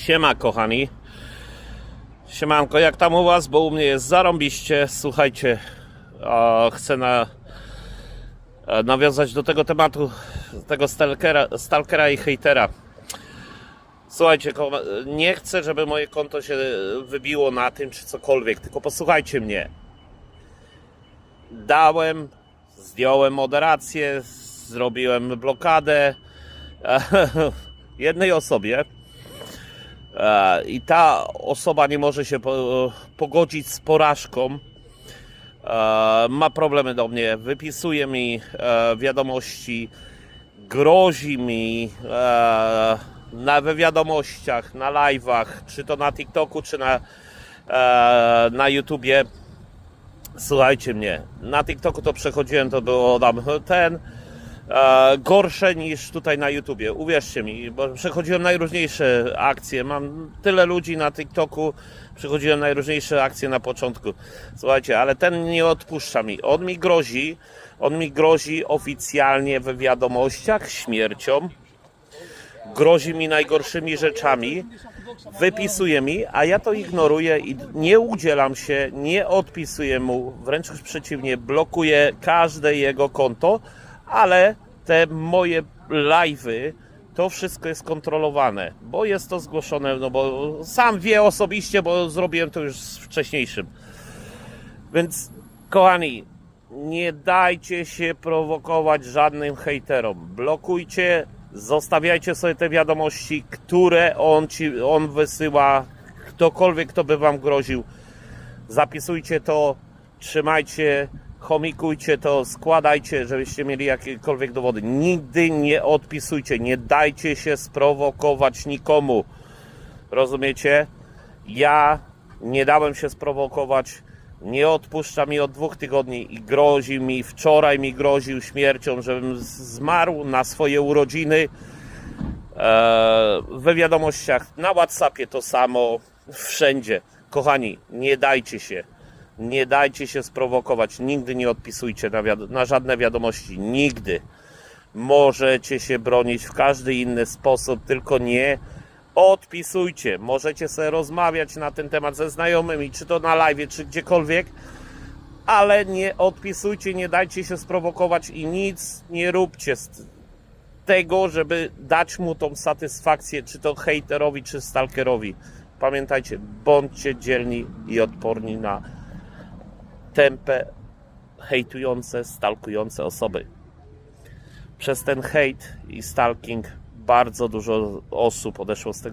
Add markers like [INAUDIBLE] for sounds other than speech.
Siema kochani. Siemanko, jak tam u was? Bo u mnie jest zarąbiście. Słuchajcie, a, chcę na, a, nawiązać do tego tematu, tego stalkera, stalkera i hejtera. Słuchajcie, nie chcę, żeby moje konto się wybiło na tym, czy cokolwiek, tylko posłuchajcie mnie. Dałem, zdjąłem moderację, zrobiłem blokadę [LAUGHS] jednej osobie. E, I ta osoba nie może się po, pogodzić z porażką. E, Ma problemy do mnie, wypisuje mi e, wiadomości, grozi mi na we wiadomościach, na live'ach, czy to na TikToku, czy na, na YouTubie. Słuchajcie mnie, na TikToku to przechodziłem, to było tam ten gorsze niż tutaj na YouTubie. Uwierzcie mi, bo przechodziłem najróżniejsze akcje. Mam tyle ludzi na TikToku, przechodziłem najróżniejsze akcje na początku. Słuchajcie, ale ten nie odpuszcza mi. On mi grozi, on mi grozi oficjalnie w wiadomościach śmiercią. Grozi mi najgorszymi rzeczami, wypisuje mi, a ja to ignoruję i nie udzielam się, nie odpisuję mu, wręcz przeciwnie, blokuję każde jego konto, ale te moje live'y, to wszystko jest kontrolowane, bo jest to zgłoszone, no bo sam wie osobiście, bo zrobiłem to już z wcześniejszym. Więc kochani, nie dajcie się prowokować żadnym hejterom. Blokujcie, zostawiajcie sobie te wiadomości, które on ci on wysyła, ktokolwiek kto by wam groził. Zapisujcie to, trzymajcie, chomikujcie to, składajcie, żebyście mieli jakiekolwiek dowody. Nigdy nie odpisujcie, nie dajcie się sprowokować nikomu. Rozumiecie? Ja nie dałem się sprowokować. Nie odpuszcza mi od dwóch tygodni i grozi mi, wczoraj mi groził śmiercią, żebym zmarł na swoje urodziny. Eee, we wiadomościach, na WhatsAppie to samo, wszędzie. Kochani, nie dajcie się. Nie dajcie się sprowokować. Nigdy nie odpisujcie na, na żadne wiadomości. Nigdy. Możecie się bronić w każdy inny sposób, tylko nie odpisujcie. Możecie sobie rozmawiać na ten temat ze znajomymi, czy to na live, czy gdziekolwiek, ale nie odpisujcie, nie dajcie się sprowokować i nic nie róbcie z tego, żeby dać mu tą satysfakcję, czy to hejterowi, czy stalkerowi. Pamiętajcie, bądźcie dzielni i odporni na tempę hejtujące, stalkujące osoby. Przez ten hejt i stalking bardzo dużo osób odeszło z tego